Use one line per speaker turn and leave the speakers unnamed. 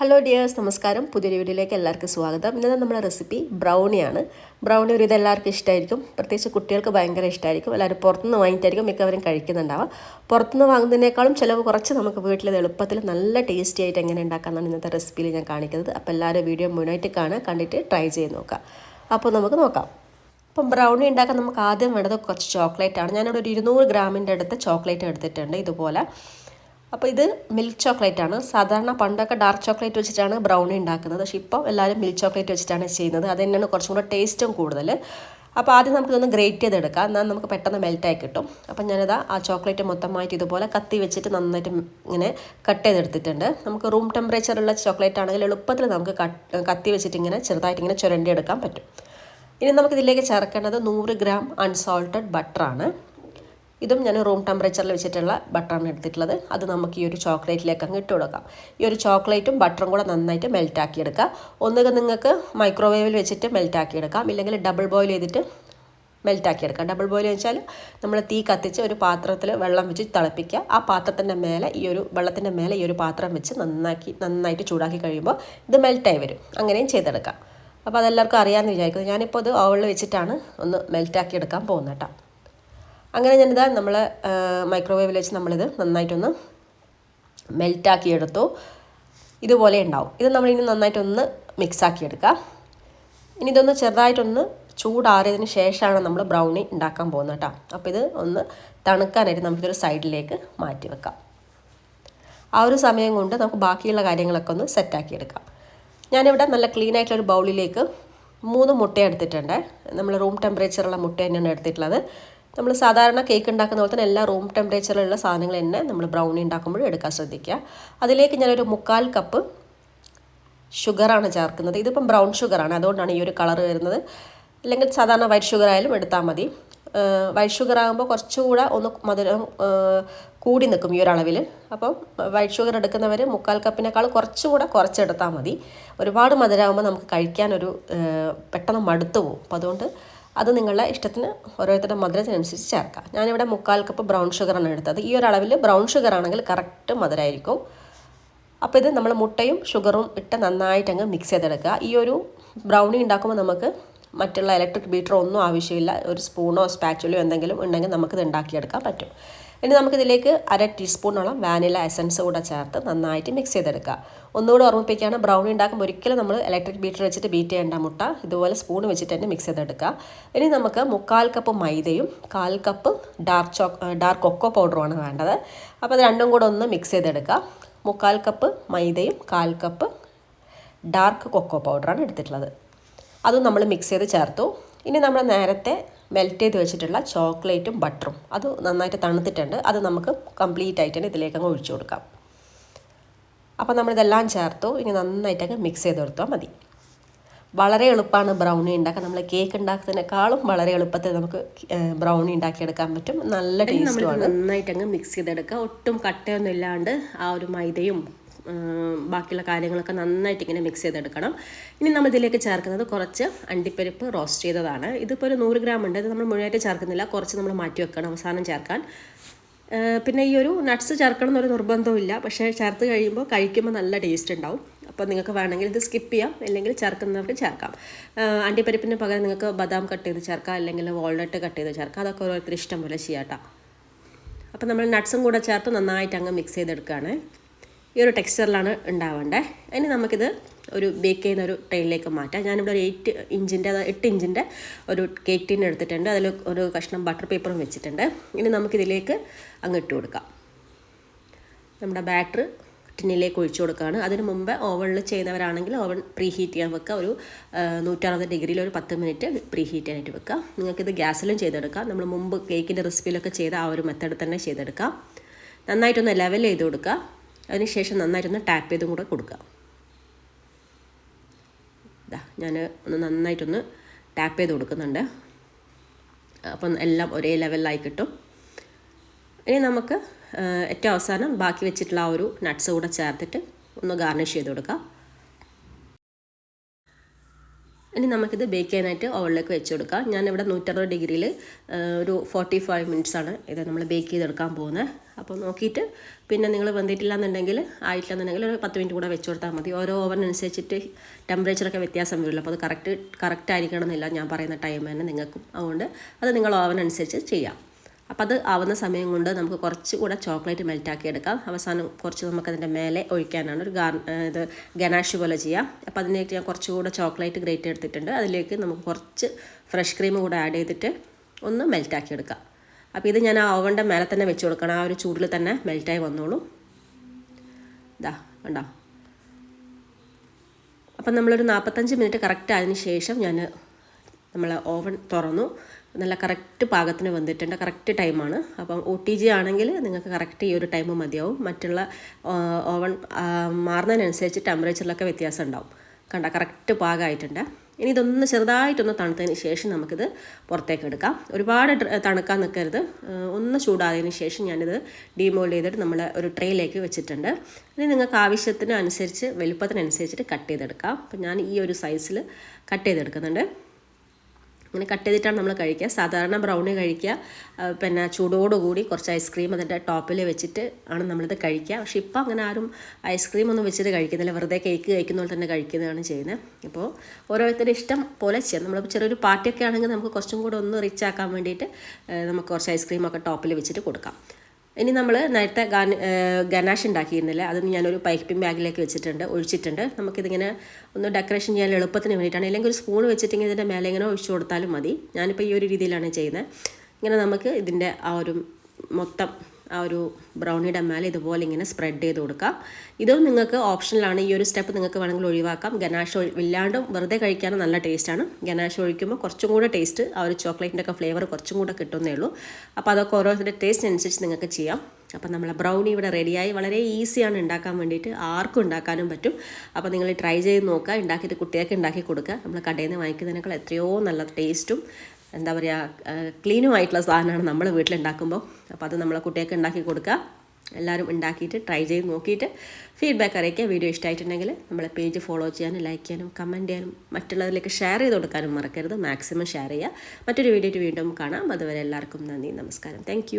Hello dears നമസ്കാരം. പുതിയൊരു വീഡിയോയിലേക്ക് എല്ലാവർക്കും സ്വാഗതം. ഇന്നത്തെ നമ്മുടെ റെസിപ്പി ബ്രൗണിയാണ് ബ്രൗണി ഒരു ഇതെല്ലാവർക്കും ഇഷ്ടമായിരിക്കും പ്രത്യേകിച്ച് കുട്ടികൾക്ക് ഭയങ്കര ഇഷ്ടമായിരിക്കും എല്ലാവരും പുറത്തുനിന്ന് വാങ്ങിയിട്ടായിരിക്കും മിക്കവരും കഴിക്കുന്നുണ്ടാവുക. പുറത്തുനിന്ന് വാങ്ങുന്നതിനേക്കാളും ചിലവ് കുറച്ച് നമുക്ക് വീട്ടിൽ എളുപ്പത്തിൽ നല്ല ടേസ്റ്റി ആയിട്ട് എങ്ങനെ ഉണ്ടാക്കാമെന്നാണ് ഇന്നത്തെ റെസിപ്പിയിൽ ഞാൻ കാണിക്കുന്നത്. അപ്പോൾ എല്ലാവരും വീഡിയോ മുന്നായിട്ട് കാണുക. കണ്ടിട്ട് ട്രൈ ചെയ്ത് നോക്കാം അപ്പോൾ നമുക്ക് നോക്കാം. അപ്പം ബ്രൗണി ഉണ്ടാക്കാൻ നമുക്ക് ആദ്യം വേണ്ടത് കുറച്ച് ചോക്ലേറ്റ് ആണ്. ഞാനിവിടെ ഒരു ഇരുന്നൂറ് ഗ്രാമിന്റെ അടുത്ത് ചോക്ലേറ്റ് എടുത്തിട്ടുണ്ട്. ഇതുപോലെ അപ്പോൾ ഇത് മിൽക്ക് ചോക്ലേറ്റ് ആണ്. സാധാരണ പണ്ടൊക്കെ ഡാർക്ക് ചോക്ലേറ്റ് വെച്ചിട്ടാണ് ബ്രൗണി ഉണ്ടാക്കുന്നത്. പക്ഷേ ഇപ്പോൾ എല്ലാവരും മിൽക്ക് ചോക്ലേറ്റ് വെച്ചിട്ടാണ് ചെയ്യുന്നത്. അത് തന്നെയാണ് കുറച്ചും കൂടെ ടേസ്റ്റും കൂടുതൽ അപ്പോൾ ആദ്യം നമുക്കിതൊന്ന് ഗ്രേറ്റ് ചെയ്തെടുക്കാം. എന്നാൽ നമുക്ക് പെട്ടെന്ന് മെൽറ്റായി കിട്ടും. അപ്പം ഞാനിതാ ആ ചോക്ലേറ്റ് മൊത്തമായിട്ട് ഇതുപോലെ കത്തി വെച്ചിട്ട് നന്നായിട്ട് ഇങ്ങനെ കട്ട് ചെയ്തെടുത്തിട്ടുണ്ട്. നമുക്ക് റൂം ടെമ്പറേച്ചറുള്ള ചോക്ലേറ്റ് ആണെങ്കിൽ എളുപ്പത്തിൽ നമുക്ക് കത്തി വെച്ചിട്ട് ഇങ്ങനെ ചെറുതായിട്ട് ഇങ്ങനെ ചുരണ്ടി എടുക്കാൻ പറ്റും. ഇനി നമുക്കിതിലേക്ക് ചേർക്കേണ്ടത് നൂറ് ഗ്രാം അൺസോൾട്ടഡ് ബട്ടറാണ് ഇതും ഞാൻ റൂം ടെമ്പറേച്ചറിൽ വെച്ചിട്ടുള്ള ബട്ടറാണ് എടുത്തിട്ടുള്ളത്. അത് നമുക്ക് ഈ ഒരു ചോക്ലേറ്റിലേക്ക് അങ്ങ് ഇട്ട് കൊടുക്കാം. ഈ ഒരു ചോക്ലേറ്റും ബട്ടറും കൂടെ നന്നായിട്ട് മെൽറ്റാക്കി എടുക്കാം ഒന്നുകിൽ നിങ്ങൾക്ക് മൈക്രോവേവിൽ വെച്ചിട്ട് മെൽറ്റാക്കി എടുക്കാം. ഇല്ലെങ്കിൽ ഡബിൾ ബോയിൽ ചെയ്തിട്ട് മെൽറ്റാക്കി എടുക്കാം. ഡബിൾ ബോയിൽ വെച്ചാൽ നമ്മൾ തീ കത്തിച്ച് ഒരു പാത്രത്തിൽ വെള്ളം വെച്ച് തിളപ്പിക്കുക. ആ പാത്രത്തിന്റെ മേലെ ഈ ഒരു വെള്ളത്തിന്റെ മേലെ ഈ ഒരു പാത്രം വെച്ച് നന്നാക്കി നന്നായിട്ട് ചൂടാക്കി കഴിയുമ്പോൾ ഇത് മെൽറ്റായി വരും. അങ്ങനെയും ചെയ്തെടുക്കാം. അപ്പോൾ അതെല്ലാവർക്കും അറിയാമെന്ന് വിചാരിക്കുന്നു. ഞാനിപ്പോൾ ഇത് ഓവളിൽ വെച്ചിട്ടാണ് ഒന്ന് മെൽറ്റാക്കി എടുക്കാൻ പോകുന്നത് കേട്ടോ. അങ്ങനെ ഞാനിതാ നമ്മൾ മൈക്രോവേവിൽ വെച്ച് നമ്മളിത് നന്നായിട്ടൊന്ന് മെൽറ്റാക്കിയെടുത്തു ഇതുപോലെ ഉണ്ടാവും. ഇത് നമ്മൾ ഇനി നന്നായിട്ടൊന്ന് മിക്സാക്കിയെടുക്കാം ഇനി ഇതൊന്ന് ചെറുതായിട്ടൊന്ന് ചൂടാറിയതിന് ശേഷമാണ് നമ്മൾ ബ്രൗണി ഉണ്ടാക്കാൻ പോകുന്നത് കേട്ടോ. അപ്പോൾ ഇത് ഒന്ന് തണുക്കാനായിട്ട് നമുക്കിതൊരു സൈഡിലേക്ക് മാറ്റി വെക്കാം. ആ ഒരു സമയം കൊണ്ട് നമുക്ക് ബാക്കിയുള്ള കാര്യങ്ങളൊക്കെ ഒന്ന് സെറ്റാക്കിയെടുക്കാം ഞാനിവിടെ നല്ല ക്ലീൻ ആയിട്ടുള്ള ഒരു ബൗളിലേക്ക് മൂന്ന് മുട്ട എടുത്തിട്ടുണ്ട്. നമ്മൾ റൂം ടെമ്പറേച്ചറുള്ള മുട്ട തന്നെയാണ് എടുത്തിട്ടുള്ളത്. നമ്മൾ സാധാരണ കേക്ക് ഉണ്ടാക്കുന്ന പോലെ തന്നെ എല്ലാ റൂം ടെമ്പറേച്ചറിലുള്ള സാധനങ്ങൾ തന്നെ നമ്മൾ ബ്രൗണി ഉണ്ടാക്കുമ്പോഴും എടുക്കാൻ ശ്രദ്ധിക്കുക. അതിലേക്ക് ഞാനൊരു മുക്കാൽ കപ്പ് ഷുഗറാണ് ചേർക്കുന്നത്. ഇതിപ്പം ബ്രൗൺ ഷുഗറാണ് അതുകൊണ്ടാണ് ഈ ഒരു കളർ വരുന്നത്. അല്ലെങ്കിൽ സാധാരണ വൈറ്റ് ഷുഗർ ആയാലും എടുത്താൽ മതി. വൈറ്റ് ഷുഗർ ആകുമ്പോൾ കുറച്ചുകൂടെ ഒന്ന് മധുരം കൂടി നിൽക്കും ഈ ഒരളവിൽ അപ്പം വൈറ്റ് ഷുഗർ എടുക്കുന്നവർ മുക്കാൽ കപ്പിനേക്കാൾ കുറച്ചുകൂടെ കുറച്ചെടുത്താൽ മതി. ഒരുപാട് മധുരമാകുമ്പോൾ നമുക്ക് കഴിക്കാനൊരു പെട്ടെന്ന് മടുത്തു പോകും. അപ്പോൾ അതുകൊണ്ട് അത് നിങ്ങളുടെ ഇഷ്ടത്തിന് ഓരോരുത്തരുടെ മധുരത്തിനനുസരിച്ച് ചേർക്കാം. ഞാനിവിടെ മുക്കാൽ കപ്പ് ബ്രൗൺ ഷുഗറാണ് എടുത്തത്. ഈ ഒരു അളവിൽ ബ്രൗൺ ഷുഗർ ആണെങ്കിൽ കറക്റ്റ് മധുരമായിരിക്കും അപ്പോൾ ഇത് നമ്മൾ മുട്ടയും ഷുഗറും ഇട്ട് നന്നായിട്ട് അങ്ങ് മിക്സ് ചെയ്തെടുക്കുക. ഈ ഒരു ബ്രൗണി ഉണ്ടാക്കുമ്പോൾ നമുക്ക് മറ്റുള്ള ഇലക്ട്രിക് ബീറ്ററോ ഒന്നും ആവശ്യമില്ല. ഒരു സ്പൂണോ സ്പാച്ചുലോ എന്തെങ്കിലും ഉണ്ടെങ്കിൽ നമുക്കിത് ഉണ്ടാക്കിയെടുക്കാൻ പറ്റും. ഇനി നമുക്കിതിലേക്ക് അര ടീസ്പൂണോളം വാനില എസൻസ് കൂടെ ചേർത്ത് നന്നായിട്ട് മിക്സ് ചെയ്തെടുക്കുക. ഒന്നുകൂടെ ഓർമ്മിപ്പിക്കുകയാണ് ബ്രൗണി ഉണ്ടാക്കുമ്പോൾ ഒരിക്കലും നമ്മൾ ഇലക്ട്രിക് ബീറ്റർ വെച്ചിട്ട് ബീറ്റ് ചെയ്യേണ്ട മുട്ട ഇതുപോലെ സ്പൂൺ വെച്ചിട്ട് തന്നെ മിക്സ് ചെയ്തെടുക്കുക. ഇനി നമുക്ക് മുക്കാൽ കപ്പ് മൈദയും കാൽ കപ്പ് ഡാർക്ക് ചോ ഡാർക്ക് കൊക്കോ പൗഡറുമാണ് വേണ്ടത്. അപ്പോൾ അത് രണ്ടും കൂടെ ഒന്ന് മിക്സ് ചെയ്തെടുക്കുക. മുക്കാൽ കപ്പ് മൈദയും കാൽ കപ്പ് ഡാർക്ക് കൊക്കോ പൗഡറാണ് എടുത്തിട്ടുള്ളത്. അതും നമ്മൾ മിക്സ് ചെയ്ത് ചേർത്തു. ഇനി നമ്മൾ നേരത്തെ മെൽറ്റ് ചെയ്ത് വെച്ചിട്ടുള്ള ചോക്ലേറ്റും ബട്ടറും. അത് നന്നായിട്ട് തണുത്തിട്ടുണ്ട്. അത് നമുക്ക് കംപ്ലീറ്റ് ആയിട്ട് തന്നെ ഇതിലേക്ക് അങ്ങ് ഒഴിച്ചു കൊടുക്കാം. അപ്പോൾ നമ്മളിതെല്ലാം ചേർത്തു. ഇനി നന്നായിട്ടങ്ങ് മിക്സ് ചെയ്ത് കൊടുത്താൽ മതി. വളരെ എളുപ്പമാണ് ബ്രൗണി ഉണ്ടാക്കാൻ. നമ്മൾ കേക്ക് ഉണ്ടാക്കുന്നതിനേക്കാളും വളരെ എളുപ്പത്തിൽ നമുക്ക് ബ്രൗണി ഉണ്ടാക്കിയെടുക്കാൻ പറ്റും. നല്ല ടേസ്റ്റുമാണ്. നന്നായിട്ട് അങ്ങ് മിക്സ് ചെയ്തെടുക്കുക. ഒട്ടും കട്ടയൊന്നും ഇല്ലാണ്ട് ആ ഒരു മൈദയും ബാക്കിയുള്ള കാര്യങ്ങളൊക്കെ നന്നായിട്ട് ഇങ്ങനെ മിക്സ് ചെയ്തെടുക്കണം. ഇനി നമ്മൾ ഇതിലേക്ക് ചേർക്കുന്നത് കുറച്ച് അണ്ടിപ്പരിപ്പ് റോസ്റ്റ് ചെയ്തതാണ്. ഇതിപ്പോൾ ഒരു നൂറ് ഗ്രാം ഉണ്ട്. ഇത് നമ്മൾ മുഴുവനായിട്ട് ചേർക്കുന്നില്ല. കുറച്ച് നമ്മൾ മാറ്റി വെക്കണം അവസാനം ചേർക്കാൻ. പിന്നെ ഈ ഒരു നട്ട്സ് ചേർക്കണം എന്നൊരു നിർബന്ധമില്ല പക്ഷേ ചേർത്ത് കഴിയുമ്പോൾ കഴിക്കുമ്പോൾ നല്ല ടേസ്റ്റ് ഉണ്ടാവും. അപ്പോൾ നിങ്ങൾക്ക് വേണമെങ്കിൽ ഇത് സ്കിപ്പ് ചെയ്യാം. അല്ലെങ്കിൽ ചേർക്കുന്നവർക്ക് ചേർക്കാം. അണ്ടിപ്പരിപ്പിന് പകരം നിങ്ങൾക്ക് ബദാം കട്ട് ചെയ്ത് ചേർക്കാം. അല്ലെങ്കിൽ വാൾനട്ട് കട്ട് ചെയ്ത് ചേർക്കാം. അതൊക്കെ ഓരോരുത്തർ ഇഷ്ടം പോലെ ചെയ്യാട്ടോ അപ്പോൾ നമ്മൾ നട്ട്സും കൂടെ ചേർത്ത് നന്നായിട്ട് അങ്ങ് മിക്സ് ചെയ്തെടുക്കുകയാണ്. ഈ ഒരു ടെക്സ്ചറിലാണ് ഉണ്ടാവേണ്ടത് ഇനി നമുക്കിത് ഒരു ബേക്ക് ചെയ്യുന്ന ഒരു ട്രെയിനിലേക്ക് മാറ്റാം. ഞാനിവിടെ ഒരു എയ്റ്റ് ഇഞ്ചിന്റെ എട്ട് ഇഞ്ചിന്റെ ഒരു കേക്ക് ടീൻ എടുത്തിട്ടുണ്ട്. അതിൽ ഒരു കഷ്ണം ബട്ടർ പേപ്പറും വെച്ചിട്ടുണ്ട്. ഇനി നമുക്കിതിലേക്ക് അങ്ങ് ഇട്ട് കൊടുക്കാം. നമ്മുടെ ബാറ്റർ ടിന്നിലേക്ക് ഒഴിച്ചു കൊടുക്കുകയാണ്. അതിന് മുമ്പ് ഓവണിൽ ചെയ്യുന്നവരാണെങ്കിൽ ഓവൺ പ്രീ ഹീറ്റ് ചെയ്യാൻ വെക്കുക. ഒരു നൂറ്ററുപത് ഡിഗ്രിയിൽ ഒരു പത്ത് മിനിറ്റ് പ്രീ ഹീറ്റ് ചെയ്യാനായിട്ട് വെക്കുക. നിങ്ങൾക്കിത് ഗ്യാസിലും ചെയ്തെടുക്കാം. നമ്മൾ മുമ്പ് കേക്കിന്റെ റെസിപ്പിയിലൊക്കെ ചെയ്ത ആ ഒരു മെത്തേഡ് തന്നെ ചെയ്തെടുക്കാം. നന്നായിട്ടൊന്ന് ലെവൽ ചെയ്ത് കൊടുക്കുക. അതിനുശേഷം നന്നായിട്ടൊന്ന് ടാപ്പ് ചെയ്തും കൂടെ കൊടുക്കുക. ഇതാ ഞാൻ ഒന്ന് നന്നായിട്ടൊന്ന് ടാപ്പ് ചെയ്ത് കൊടുക്കുന്നുണ്ട്. അപ്പം എല്ലാം ഒരേ ലെവലിലായി കിട്ടും. ഇനി നമുക്ക് ഏറ്റവും അവസാനം ബാക്കി വെച്ചിട്ടുള്ള ആ ഒരു നട്ട്സ് കൂടെ ചേർത്തിട്ട് ഒന്ന് ഗാർണിഷ് ചെയ്ത് കൊടുക്കാം. ഇനി നമുക്കിത് ബേക്ക് ചെയ്യാനായിട്ട് ഓവനിലേക്ക് വെച്ച് കൊടുക്കാം ഞാനിവിടെ നൂറ്ററുപത് ഡിഗ്രിയിൽ ഒരു ഫോർട്ടി ഫൈവ് മിനിറ്റ്സാണ് ഇത് നമ്മൾ ബേക്ക് ചെയ്തെടുക്കാൻ പോകുന്നത് അപ്പോൾ നോക്കിയിട്ട് പിന്നെ നിങ്ങൾ വന്നിട്ടില്ല എന്നുണ്ടെങ്കിൽ ആയിട്ടില്ല എന്നുണ്ടെങ്കിൽ ഒരു പത്ത് മിനിറ്റ് കൂടെ വെച്ച് കൊടുത്താൽ മതി. ഓരോ ഓവൻ അനുസരിച്ചിട്ട് ടെമ്പറേച്ചറൊക്കെ വ്യത്യാസം വരുള്ളൂ അപ്പോൾ അത് കറക്റ്റ് കറക്റ്റ് ആയിരിക്കണം എന്നില്ല ഞാൻ പറയുന്ന ടൈം തന്നെ നിങ്ങൾക്കും. അതുകൊണ്ട് അത് നിങ്ങൾ ഓവൻ അനുസരിച്ച് ചെയ്യാം. അപ്പോൾ അത് ആവുന്ന സമയം കൊണ്ട് നമുക്ക് കുറച്ചുകൂടെ ചോക്ലേറ്റ് മെൽറ്റാക്കി എടുക്കാം. അവസാനം കുറച്ച് നമുക്കതിന്റെ മേലെ ഒഴിക്കാനാണ് ഒരു ഗാർ ഇത് ഗനാഷ് പോലെ ചെയ്യാം. അപ്പോൾ അതിലേക്ക് ഞാൻ കുറച്ചുകൂടെ ചോക്ലേറ്റ് ഗ്രേറ്റ് എടുത്തിട്ടുണ്ട്. അതിലേക്ക് നമുക്ക് കുറച്ച് ഫ്രഷ് ക്രീം കൂടെ ആഡ് ചെയ്തിട്ട് ഒന്ന് മെൽറ്റാക്കി എടുക്കാം. അപ്പോൾ ഇത് ഞാൻ ആ ഓവന്റെ മേലെ തന്നെ വെച്ച് കൊടുക്കണം. ആ ഒരു ചൂടിൽ തന്നെ മെൽറ്റായി വന്നോളൂ. ഇതാ കണ്ടോ? അപ്പം നമ്മളൊരു നാൽപ്പത്തഞ്ച് മിനിറ്റ് കറക്റ്റ് ആയതിനു ശേഷം ഞാൻ നമ്മൾ ഓവൻ തുറന്നു. നല്ല കറക്റ്റ് പാകത്തിന് വന്നിട്ടുണ്ട് കറക്റ്റ് ടൈമാണ് അപ്പം ഒ ടി ജി ആണെങ്കിൽ നിങ്ങൾക്ക് കറക്റ്റ് ഈ ഒരു ടൈം മതിയാവും. മറ്റുള്ള ഓവൻ മാറുന്നതിനനുസരിച്ച് ടെമ്പറേച്ചറിലൊക്കെ വ്യത്യാസം ഉണ്ടാവും. കണ്ട കറക്റ്റ് പാകമായിട്ടുണ്ട്. ഇനി ഇതൊന്ന് ചെറുതായിട്ടൊന്ന് തണുത്തതിന് ശേഷം നമുക്കിത് പുറത്തേക്ക് എടുക്കാം. ഒരുപാട് തണുക്കാൻ നിൽക്കരുത്. ഒന്ന് ചൂടായതിന് ശേഷം ഞാനിത് ഡീമോൾഡ് ചെയ്തിട്ട് നമ്മൾ ഒരു ട്രേയിലേക്ക് വെച്ചിട്ടുണ്ട്. ഇനി നിങ്ങൾക്ക് ആവശ്യത്തിന് അനുസരിച്ച് വലുപ്പത്തിനനുസരിച്ചിട്ട് കട്ട് ചെയ്തെടുക്കാം. അപ്പം ഞാൻ ഈ ഒരു സൈസിൽ കട്ട് ചെയ്തെടുക്കുന്നുണ്ട്. ഇങ്ങനെ കട്ട് ചെയ്തിട്ടാണ് നമ്മൾ കഴിക്കുക. സാധാരണ ബ്രൗണി കഴിക്കുക. പിന്നെ ചൂടോടുകൂടി കുറച്ച് ഐസ്ക്രീം അതിന്റെ ടോപ്പിൽ വെച്ചിട്ട് ആണ് നമ്മളിത് കഴിക്കുക. പക്ഷേ ഇപ്പോൾ അങ്ങനെ ആരും ഐസ്ക്രീം ഒന്നും വെച്ചിട്ട് കഴിക്കുന്നില്ല. വെറുതെ കേക്ക് കഴിക്കുന്ന പോലെ തന്നെ കഴിക്കുന്നതാണ് ചെയ്യുന്നത്. അപ്പോൾ ഓരോരുത്തരുടെ ഇഷ്ടം പോലെ ചെയ്യാം. നമ്മൾ ചെറിയൊരു പാർട്ടിയൊക്കെ ആണെങ്കിൽ നമുക്ക് കുറച്ചും കൂടെ ഒന്ന് റിച്ച് ആക്കാൻ വേണ്ടിയിട്ട് നമുക്ക് കുറച്ച് ഐസ്ക്രീമൊക്കെ ടോപ്പിൽ വെച്ചിട്ട് കൊടുക്കാം. ഇനി നമ്മൾ നേരത്തെ ഗാൻ ഗനാഷ് ഉണ്ടാക്കിയിരുന്നില്ല? അത് ഞാനൊരു പൈപ്പിംഗ് ബാഗിലേക്ക് വെച്ചിട്ടുണ്ട് ഒഴിച്ചിട്ടുണ്ട്. നമുക്കിതിങ്ങനെ ഒന്ന് ഡെക്കറേഷൻ ചെയ്യാൻ എളുപ്പത്തിന് വേണ്ടിയിട്ടാണ്. അല്ലെങ്കിൽ ഒരു സ്പൂൺ വെച്ചിട്ടെങ്കിൽ ഇതിന്റെ മേലെ ഇങ്ങനെ ഒഴിച്ചു കൊടുത്താലും മതി. ഞാനിപ്പോൾ ഈ ഒരു രീതിയിലാണ് ചെയ്യുന്നത്. ഇങ്ങനെ നമുക്ക് ഇതിന്റെ ആ ഒരു മൊത്തം ആ ഒരു ബ്രൗണിയുടെ മേലെ ഇതുപോലെ ഇങ്ങനെ സ്പ്രെഡ് ചെയ്ത് കൊടുക്കാം. ഇതും നിങ്ങൾക്ക് ഓപ്ഷനിലാണ് ഈ ഒരു സ്റ്റെപ്പ് നിങ്ങൾക്ക് വേണമെങ്കിൽ ഒഴിവാക്കാം. ഗനാഷ് ഇല്ലാണ്ടും വെറുതെ കഴിക്കാനും നല്ല ടേസ്റ്റാണ് ഗനാഷ് ഒഴിക്കുമ്പോൾ കുറച്ചും കൂടെ ടേസ്റ്റ് ആ ഒരു ചോക്ലേറ്റിന്റെ ഒക്കെ ഫ്ലേവർ കുറച്ചും കൂടെ കിട്ടുന്നേ ഉള്ളൂ. അപ്പോൾ അതൊക്കെ ഓരോരുത്തരുടെ ടേസ്റ്റ് അനുസരിച്ച് നിങ്ങൾക്ക് ചെയ്യാം. അപ്പോൾ നമ്മളെ ബ്രൗണി ഇവിടെ റെഡിയായി വളരെ ഈസിയാണ് ഉണ്ടാക്കാൻ വേണ്ടിയിട്ട്. ആർക്കും ഉണ്ടാക്കാനും പറ്റും. അപ്പോൾ നിങ്ങൾ ട്രൈ ചെയ്ത് നോക്കുക. ഉണ്ടാക്കിയിട്ട് കുട്ടികൾക്ക് ഉണ്ടാക്കി കൊടുക്കുക. നമ്മൾ കടയിൽ നിന്ന് വാങ്ങിക്കുന്നതിനേക്കാൾ എത്രയോ നല്ല ടേസ്റ്റും എന്താ പറയുക ക്ലീനുമായിട്ടുള്ള സാധനമാണ് നമ്മൾ വീട്ടിലുണ്ടാക്കുമ്പോൾ അപ്പോൾ അത് നമ്മളെ കുട്ടികൾക്ക് ഉണ്ടാക്കി കൊടുക്കുക. എല്ലാവരും ഉണ്ടാക്കിയിട്ട് ട്രൈ ചെയ്ത് നോക്കിയിട്ട് ഫീഡ്ബാക്ക് അറിയിക്കുക. വീഡിയോ ഇഷ്ടമായിട്ടുണ്ടെങ്കിൽ നമ്മളെ പേജ് ഫോളോ ചെയ്യാനും ലൈക്ക് ചെയ്യാനും കമന്റ് ചെയ്യാനും മറ്റുള്ളവരിലേക്ക് ഷെയർ ചെയ്ത് കൊടുക്കാനും മറക്കരുത്. മാക്സിമം ഷെയർ ചെയ്യുക. മറ്റൊരു വീഡിയോ വീണ്ടും കാണാം. അതുവരെ എല്ലാവർക്കും നന്ദി നമസ്കാരം. താങ്ക്